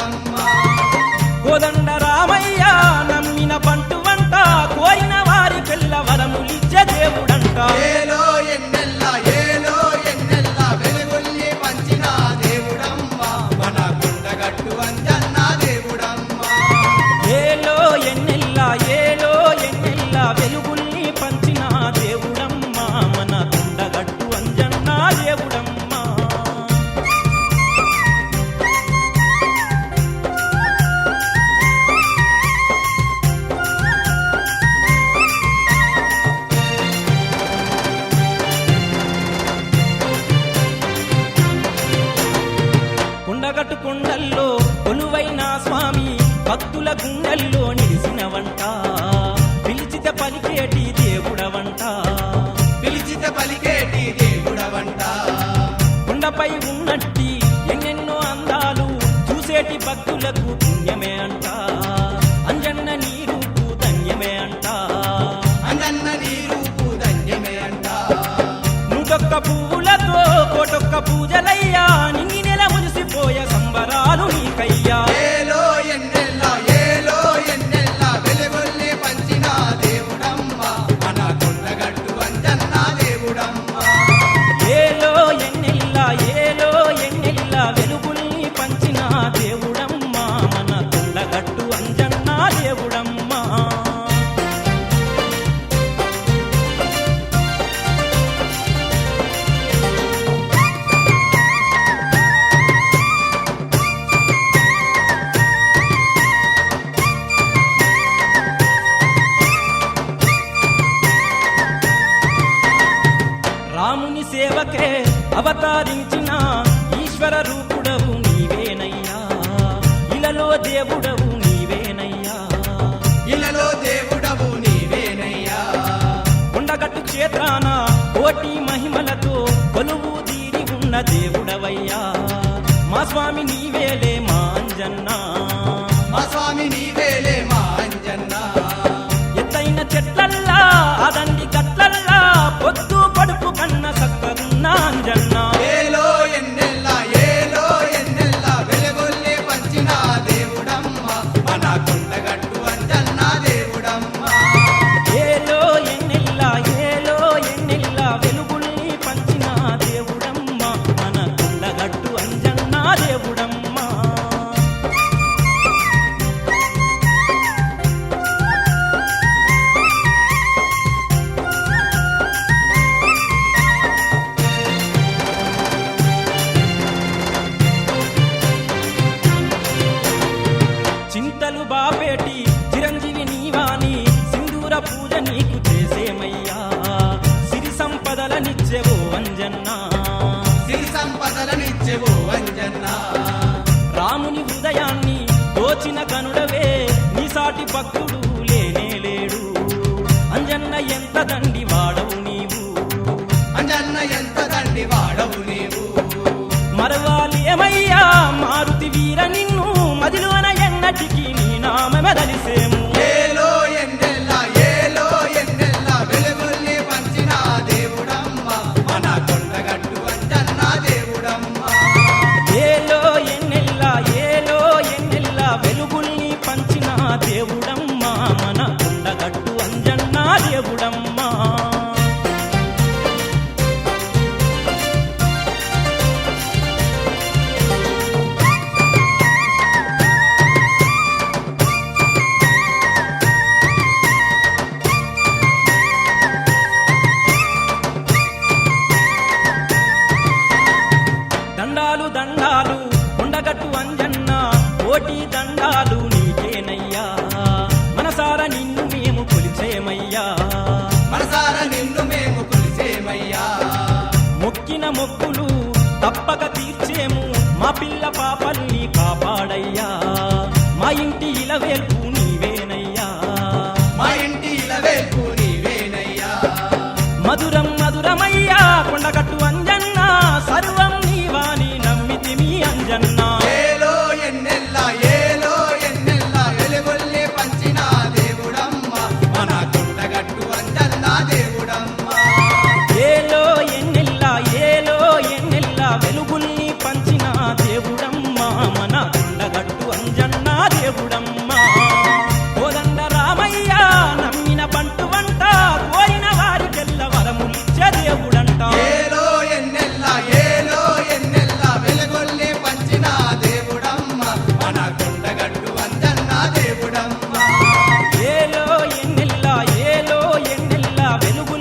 Rang స్వామి భక్తుల గుండెల్లో నిలిసినవంట పిలిచిత పలికేటి దేవుడవంట. పిలిచిత పలికేటి దేవుడవంట. కుండపై ఉన్నట్టి ఎన్నెన్నో అందాలు చూసేటి భక్తులకు పుణ్యమే అంట. అంజన్న నీరుకు ధన్యమే అంట. అంజన్న నీరుకు ధన్యమే అంట. నూటొక్క పువ్వులతో కోటొక్క పూజలయ్యా. నింగి నెల మునిసిపోయే సంబరాలు నీకయ్యా. కోటి మహిమలతో కొలువు తీరి ఉన్న దేవుడు. రాముని హృదయాన్ని దోచిన కనుడవే దేవుడం పిల్ల పాపల్లి i don't know